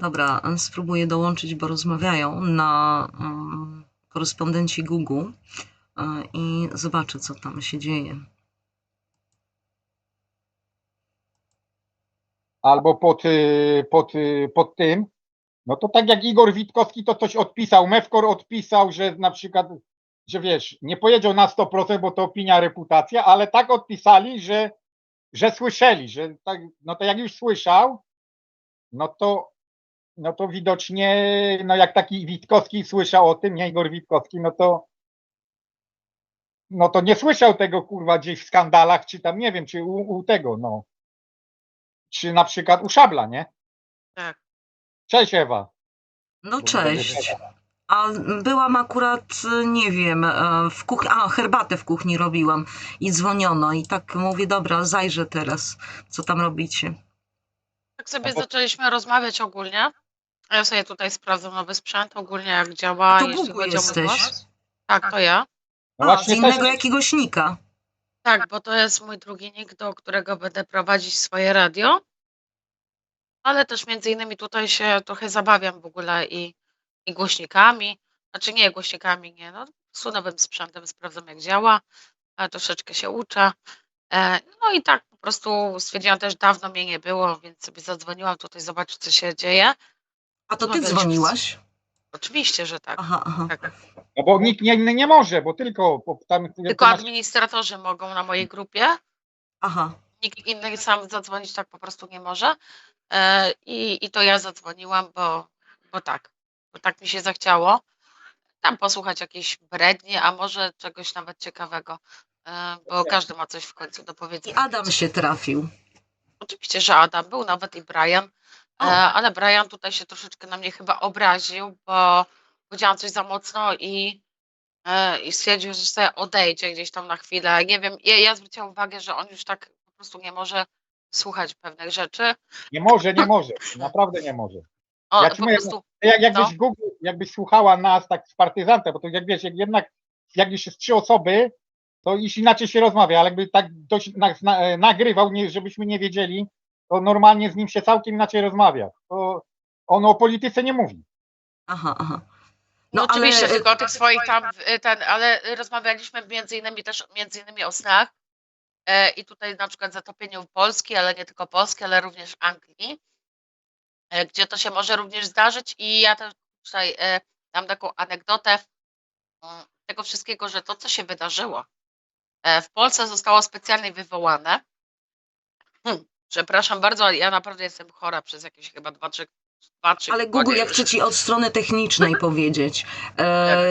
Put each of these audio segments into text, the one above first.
Dobra, spróbuję dołączyć, bo rozmawiają na korespondenci Google i zobaczę, co tam się dzieje. albo pod, y, pod, y, pod tym, no to tak jak Igor Witkowski to coś odpisał, Mewkor odpisał, że na przykład, że wiesz, nie powiedział na 100%, bo to opinia, reputacja, ale tak odpisali, że, że słyszeli, że tak, no to jak już słyszał, no to, no to widocznie, no jak taki Witkowski słyszał o tym, nie Igor Witkowski, no to no to nie słyszał tego kurwa gdzieś w skandalach, czy tam nie wiem, czy u, u tego, no. Czy na przykład u Szabla, nie? Tak. Cześć Ewa. No cześć. A byłam akurat, nie wiem, e, w kuchni, a herbatę w kuchni robiłam i dzwoniono i tak mówię, dobra, zajrzę teraz, co tam robicie. Tak sobie A po- zaczęliśmy rozmawiać ogólnie. A Ja sobie tutaj sprawdzam nowy sprzęt, ogólnie jak działa, A to mój jesteś? głos. Tak, to ja. No A, z innego też, jakiegoś nika. Tak, bo to jest mój drugi nick, do którego będę prowadzić swoje radio. Ale też między innymi tutaj się trochę zabawiam w ogóle i, i głośnikami. Znaczy nie głośnikami, nie, no z nowym sprzętem sprawdzam jak działa, ale troszeczkę się uczę. E, No i tak po prostu stwierdziłam też, dawno mnie nie było, więc sobie zadzwoniłam tutaj zobaczyć co się dzieje. A to ty Rozmawialiśmy z- dzwoniłaś? Oczywiście, że tak. Aha, aha. tak. no bo nikt nie, inny nie może, bo tylko bo tam Tylko administratorzy mogą na mojej grupie. Aha. Nikt inny sam zadzwonić tak po prostu nie może. E, I, i to ja zadzwoniłam, bo, bo tak, bo tak mi się zachciało. Tam posłuchać jakiejś bredni, a może czegoś nawet ciekawego, bo każdy ma coś w końcu do I powiedzenia. Adam się trafił. Oczywiście, że Adam był, nawet i Brian, e, O. ale Brian tutaj się troszeczkę na mnie chyba obraził, bo powiedziałam coś za mocno i, e, i stwierdził, że sobie odejdzie gdzieś tam na chwilę. Nie wiem, ja, ja zwróciłam uwagę, że on już tak po prostu nie może słuchać pewnych rzeczy. nie może, nie może, naprawdę nie może. Ja ci po mówię, prostu, Jak, jakbyś No. Google, jakbyś słuchała nas tak z partyzantem, bo to jak wiesz, jak jednak jak już jest trzy osoby, to już inaczej się rozmawia, ale jakby tak dość na, na, e, nagrywał, nie, żebyśmy nie wiedzieli, to normalnie z nim się całkiem inaczej rozmawia. To on o polityce nie mówi. Aha, aha. no, No, ale- oczywiście, tylko o tych swoich tam, y, ten, ale rozmawialiśmy między innymi też między innymi o snach e, i tutaj na przykład zatopieniu Polski, ale nie tylko Polski, ale również Anglii, e, gdzie to się może również zdarzyć i ja też tutaj e, dam taką anegdotę mm, tego wszystkiego, że to, co się wydarzyło e, w Polsce zostało specjalnie wywołane. Hmm, przepraszam bardzo, ale ja naprawdę jestem chora przez jakieś chyba dwa, trzy, dwa, trzy Ale Google, tygodnie ja już. chcę ci od strony technicznej powiedzieć. E,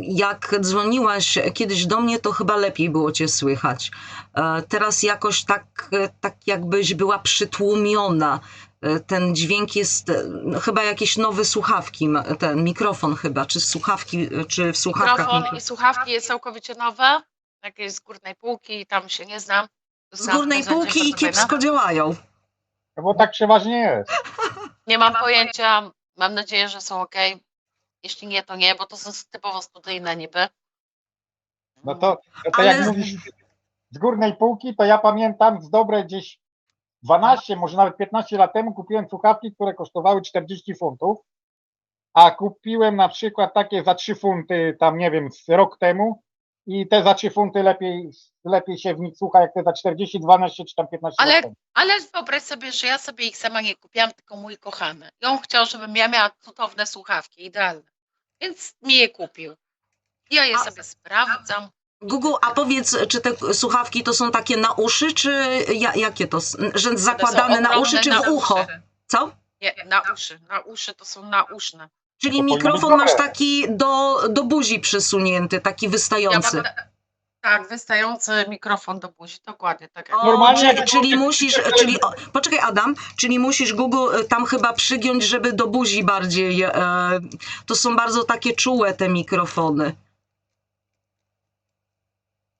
jak dzwoniłaś kiedyś do mnie, to chyba lepiej było cię słychać. E, teraz jakoś tak, e, tak jakbyś była przytłumiona. E, Ten dźwięk jest, e, no, chyba jakieś nowe słuchawki, ten mikrofon chyba, czy słuchawki, e, czy w słuchawkach. Mikrofon mikro- i słuchawki jest całkowicie nowe, jakieś z górnej półki, tam się nie znam. Z górnej półki i kiepsko działają. No Bo tak przeważnie jest. Nie mam pojęcia, mam nadzieję, że są ok. Jeśli nie, to nie, bo to są typowo studyjne niby. No to, no to Ale- jak mówisz z górnej półki, to ja pamiętam z dobre gdzieś 12, może nawet 15 lat temu kupiłem słuchawki, które kosztowały 40 funtów, a kupiłem na przykład takie za 3 funty, tam nie wiem, z rok temu i te za 3 funty lepiej, lepiej się w nich słucha, jak te za 40, 12 czy tam 15 Ale- lat. Ale wyobraź sobie, że ja sobie ich sama nie kupiłam, tylko mój kochany. I on chciał, żebym ja miała cudowne słuchawki, idealne. Więc mi je kupił. Ja je A- sobie sprawdzam. Google, a powiedz, czy te słuchawki to są takie na uszy, czy ja, jakie to? s- Że zakładane na uszy, czy na w ucho? uszy. Co? Nie, na uszy. Na uszy to są nauszne. Czyli mikrofon masz taki do, do buzi przysunięty, taki Ja wystający. mam, tak, wystający mikrofon do buzi, dokładnie tak jak O, Normalnie czyli, jak- czyli musisz, czyli, o, poczekaj Adam, czyli musisz Google e, tam chyba przygiąć, żeby do buzi bardziej, e, to są bardzo takie czułe te mikrofony.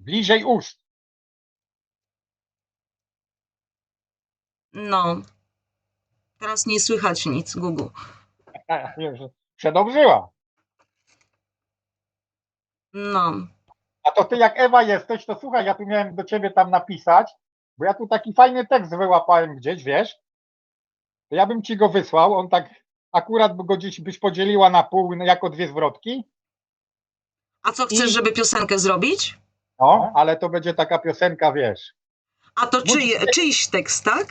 Bliżej ust. No. Teraz nie słychać nic, Google. Przedobrzyła. No. A to ty jak Ewa jesteś, to słuchaj, ja tu miałem do ciebie tam napisać, bo ja tu taki fajny tekst wyłapałem gdzieś, wiesz? to ja bym ci go wysłał, on tak akurat by go gdzieś byś podzieliła na pół jako dwie zwrotki, A co chcesz, I- żeby piosenkę zrobić? no, ale to będzie taka piosenka, wiesz, A to czyj, czyjś tekst, tak?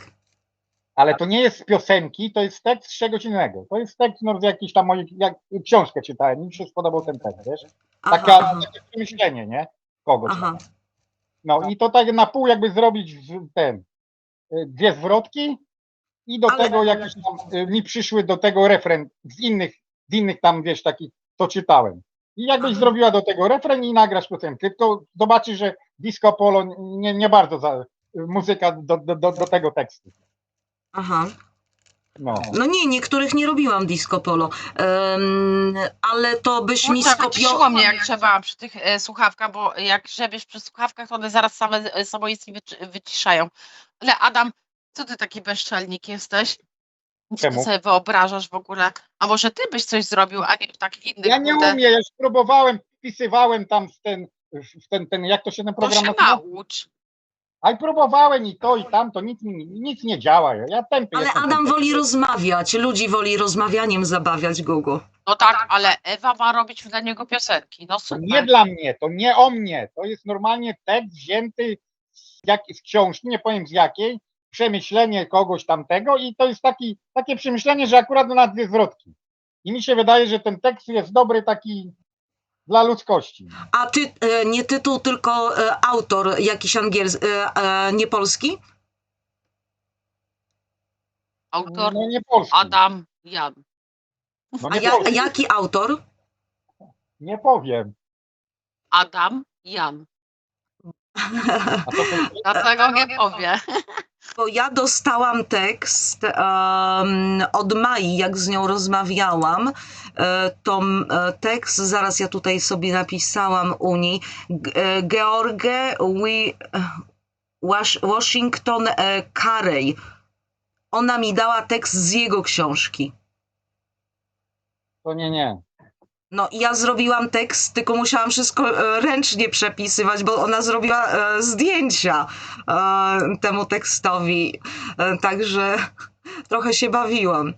Ale to nie jest z piosenki, to jest tekst z czegoś innego. To jest tekst no, z jakiejś tam mojej, jak, książkę czytałem, mi się spodobał ten tekst, wiesz? Taka, aha, takie przemyślenie, nie? Kogoś. aha. No i to tak na pół jakby zrobić ten, y, dwie zwrotki i do Ale- tego jakieś tam, y, mi przyszły do tego refren z innych, z innych tam, wiesz, takich, co czytałem. I jakbyś Aha. zrobiła do tego refren i nagrasz piosenkę, tylko zobaczysz, że disco polo nie, nie bardzo za, muzyka do, do, do, do tego tekstu. Aha. No. No nie, niektórych nie robiłam disco polo, Em, ale to byś mi Kurczę, wyciszyło skopiował. mnie, jak grzebałam przy tych e, słuchawkach, bo jak grzebiesz przy słuchawkach, to one zaraz same e, samoistnie wyci- wyciszają. Ale Adam, co ty taki bezczelnik jesteś? Co ty Czemu? sobie wyobrażasz w ogóle? A może ty byś coś zrobił, a nie w takich innych Ja nie umiem, już próbowałem, wpisywałem tam w ten, w ten, ten jak to się ten To program się nazywa? naucz. A i próbowałem i to i tamto, nic, nic nie działa. Ja tępy Ale jestem. Adam woli rozmawiać, ludzi woli rozmawianiem zabawiać Gugu. No tak, ale Ewa ma robić dla niego piosenki. No To super. nie dla mnie, to nie o mnie. To jest normalnie tekst wzięty z, jak, z książki, nie powiem z jakiej, przemyślenie kogoś tamtego i to jest taki, takie przemyślenie, że akurat na dwie zwrotki. I mi się wydaje, że ten tekst jest dobry taki dla ludzkości. A ty, e, nie tytuł, tylko e, autor jakiś angielski, e, nie polski? Autor No nie polski. Adam Jan. No A ja, polski. jaki autor? nie powiem. Adam Jan. A Dlatego nie powie. Bo ja dostałam tekst em, od Mai, jak z nią rozmawiałam. E, to e, tekst, zaraz ja tutaj sobie napisałam u niej. E, George Wash, Washington Carey. Ona mi dała tekst z jego książki. to nie, nie. No i ja zrobiłam tekst, tylko musiałam wszystko e, ręcznie przepisywać, bo ona zrobiła e, zdjęcia e, temu tekstowi. Także trochę się bawiłam.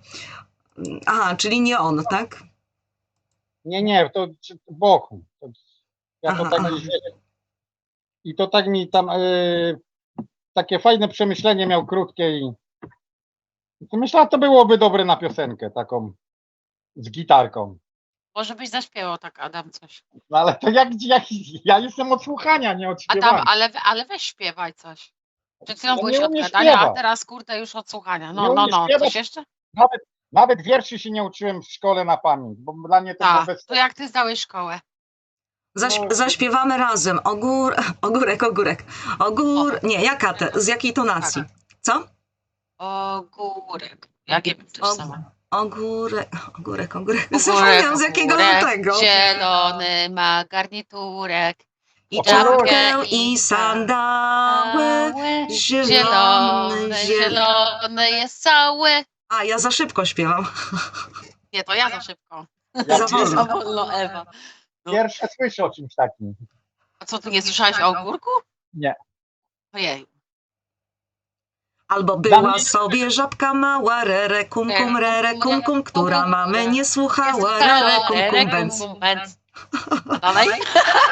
Aha, czyli nie on, tak? Nie, nie, to. To, ja to Aha, tak aha. I to tak mi tam y, takie fajne przemyślenie miał krótkie i i myślałem, to byłoby dobre na piosenkę taką z gitarką. Może byś zaśpiewał tak, Adam, coś. No ale to jak, jak ja jestem od słuchania, nie od śpiewania. Adam, ale, ale weź śpiewaj coś. Przed chwilą byłeś nie od umiem gadania, a śpiewać. teraz kurde już od słuchania. Nie No, no, umiem no. śpiewać. Coś jeszcze? Nawet, nawet wierszy się nie uczyłem w szkole na pamięć, bo dla mnie to Tak. To jak ty zdałeś szkołę? Zaś, No. zaśpiewamy razem. Ogór, ogórek, ogórek. Ogór. Nie, jaka te, z jakiej tonacji? Co? Ogórek. Ja nie wiem sama. Ogórek, ogórek, ogórek. Zapomniałam z jakiego ogórek, tego. Zielony ma garniturek. I czapkę, i sandały. Zielony, zielony, zielony. jest cały. A, ja za szybko śpiewam. Nie, to ja za szybko. Ja Za wolno. Za wolno, Ewa. Pierwsze słyszę o czymś takim. A co, ty nie słyszałeś o ogórku? Nie. Ojej. Albo była mnie- sobie żabka mała, rere kum kum, rere kum kum, która mamy nie słuchała, rere kum kum bęc. Dalej?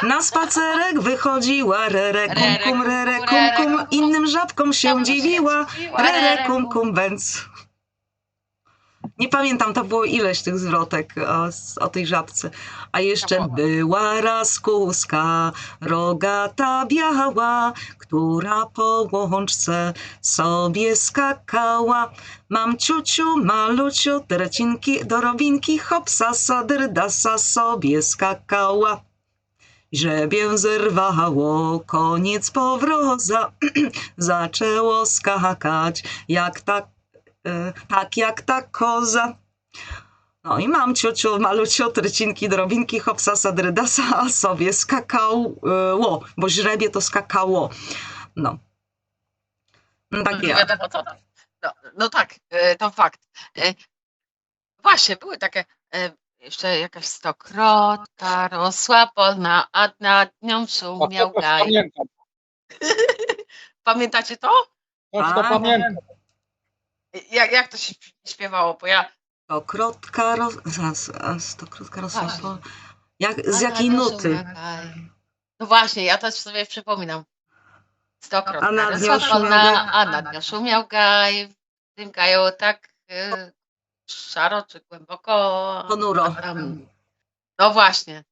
Na spacerek wychodziła, rere kum kum, rere kum kum, innym żabkom się dziwiła, rere kum. kum bęc. Nie pamiętam, to było ileś tych zwrotek o, s- o tej żabce. A jeszcze była raz kuska, rogata biała, która po łączce sobie skakała. Mam ciuciu, maluciu, trecinki, dorobinki, hopsa, sadrdasa sobie skakała. Żebię zerwało, koniec powroza, zaczęło skakać, jak ta, e, tak jak ta koza. No i mam ciociu, malucio, trecinki, drobinki, hopsa, sadrydasa, a sobie skakało, bo źrebie to skakało. No. No tak Nie ja. wiadomo co. No, no tak, e, to fakt. E, Właśnie, były takie, e, jeszcze jakaś stokrotka rosła polna, a nad nią A szumiał gaj. Pamiętacie to? To, to A. pamiętam. Jak, jak to się śpiewało? Bo ja Stokrotka ros... zaraz, a Stokrotka rosła Właśnie. po... Jak, z jakiej nuty? No właśnie, ja też sobie przypominam. Stokrotka. A nad nią rosła szumiał polna, gaj. A nad nią szumiał gaj. W tym gaju tak y, szaro czy głęboko. Ponuro. Tam, no właśnie.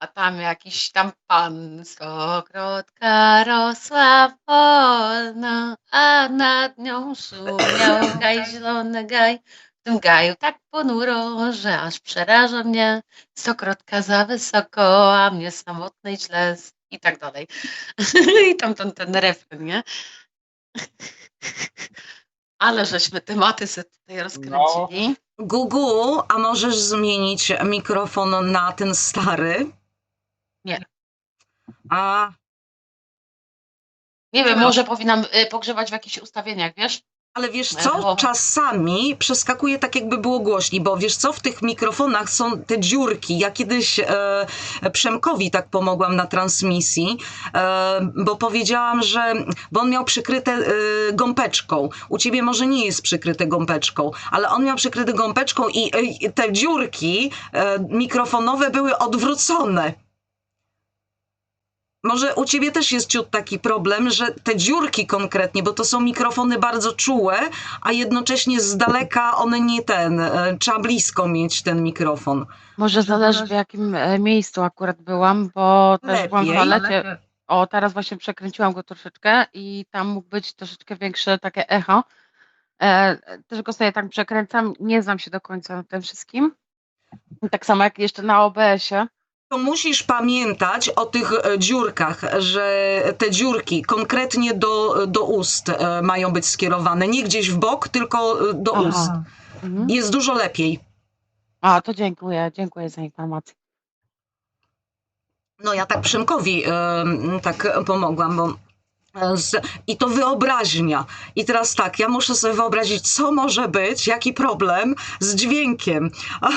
A tam jakiś tam pan stokrotka rosła wolno, a nad nią szumiał gaj, zielony gaj. W tym gaju tak ponuro, że aż przeraża mnie. Stokrotka za wysoko, a mnie samotnej źle z- i tak dalej. I tam ten, ten refren, nie? Ale żeśmy tematy sobie tutaj rozkręcili. Gugu, a możesz zmienić mikrofon na ten stary? Nie. A, Nie wiem, może powinnam y, pogrzewać w jakichś ustawieniach, wiesz? ale wiesz co? Czasami przeskakuje tak, jakby było głośniej, bo wiesz co? W tych mikrofonach są te dziurki. Ja kiedyś e, Przemkowi tak pomogłam na transmisji, e, bo powiedziałam, że. Bo on miał przykryte e, gąbeczką. U ciebie może nie jest przykryte gąbeczką, ale on miał przykryte gąbeczką i e, te dziurki e, mikrofonowe były odwrócone. Może u ciebie też jest ciut taki problem, że te dziurki konkretnie, bo to są mikrofony bardzo czułe, a jednocześnie z daleka one nie ten, e, trzeba blisko mieć ten mikrofon. Może zależy w jakim e, miejscu akurat byłam, bo też byłam w toalecie. O, teraz właśnie przekręciłam go troszeczkę i tam mógł być troszeczkę większe takie echo. E, też go sobie tak przekręcam, nie znam się do końca na tym wszystkim. Tak samo jak jeszcze na OBS-ie. To musisz pamiętać o tych e, dziurkach, że te dziurki konkretnie do, do ust e, mają być skierowane, nie gdzieś w bok, tylko e, do Aha. ust. Mhm. Jest dużo lepiej. A, to dziękuję, dziękuję za informację. No ja tak Przemkowi e, tak pomogłam, bo i to wyobraźnia. I teraz tak, ja muszę sobie wyobrazić, co może być, jaki problem z dźwiękiem.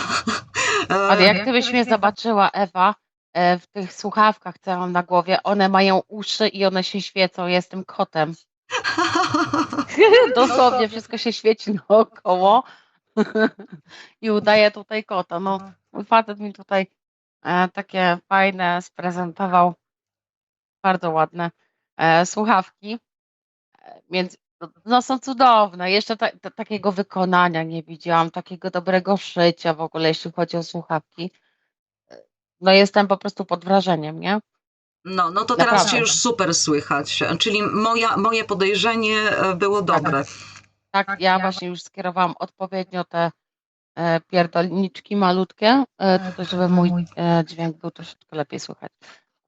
E, Ale jak gdybyś mnie zobaczyła, Ewa, e, w tych słuchawkach, co ja mam na głowie, one mają uszy i one się świecą. Jestem kotem. Dosłownie wszystko się świeci naokoło i udaje tutaj kota. No, mój facet mi tutaj e, takie fajne sprezentował, bardzo ładne e, słuchawki. E, Między, no są cudowne. Jeszcze ta, ta, takiego wykonania nie widziałam, takiego dobrego szycia w ogóle, jeśli chodzi o słuchawki. E, No jestem po prostu pod wrażeniem, nie? No, no to teraz Naprawdę. cię już super słychać. Czyli moja, moje podejrzenie e, było dobre. Tak, ja właśnie już skierowałam odpowiednio te e, pierdolniczki malutkie, e, tylko żeby mój e, dźwięk był troszeczkę lepiej słychać.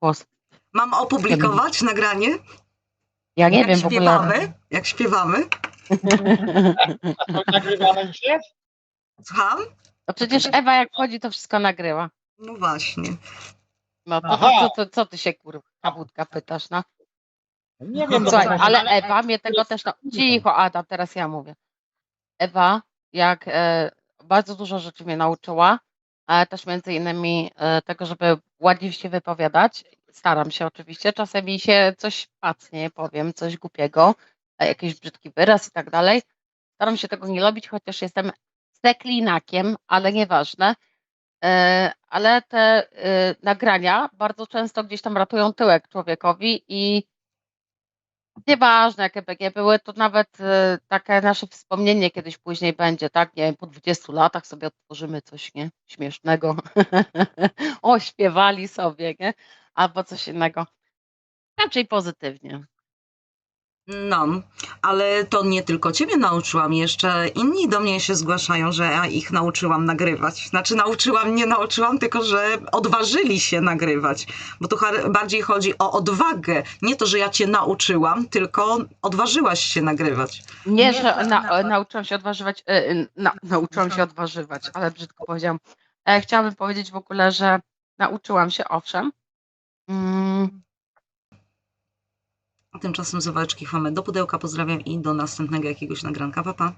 Głos. Mam opublikować nagranie? Ja nie jak wiem w ogóle. śpiewamy? Jak śpiewamy? A to nagrywane już jest? Słucham? No przecież Ewa jak wchodzi, to wszystko nagrywa. No właśnie. No to, Aha. to, to, to co ty się kurwa wódka pytasz, no? Nie wiem, Słuchaj, bo- ale Ewa mnie tego też. No, cicho, Adam, teraz ja mówię. Ewa, jak e, bardzo dużo rzeczy mnie nauczyła, ale też między innymi e, tego, żeby ładnie się wypowiadać. Staram się oczywiście. Czasem mi się coś pacnie, powiem coś głupiego, jakiś brzydki wyraz i tak dalej. Staram się tego nie robić, chociaż jestem steklinakiem, ale nieważne. E, Ale te e, nagrania bardzo często gdzieś tam ratują tyłek człowiekowi i Nieważne, jakie BG były, to nawet e, takie nasze wspomnienie kiedyś później będzie, tak? Nie wiem, po 20 latach sobie odtworzymy coś, nie? Śmiesznego. o, śpiewali sobie, nie? Albo coś innego. Raczej pozytywnie. No, ale to nie tylko ciebie nauczyłam, jeszcze inni do mnie się zgłaszają, że ja ich nauczyłam nagrywać. Znaczy nauczyłam, nie nauczyłam, tylko że odważyli się nagrywać. Bo tu bardziej chodzi o odwagę. Nie to, że ja cię nauczyłam, tylko odważyłaś się nagrywać. Nie, że na, e, nauczyłam się odważywać, e, na, nauczyłam się odważywać, ale brzydko powiedziałam. E, Chciałabym powiedzieć w ogóle, że nauczyłam się, owszem. Mm, tymczasem zawaleczki chwamy do pudełka. Pozdrawiam i do następnego jakiegoś nagranka. Pa, pa.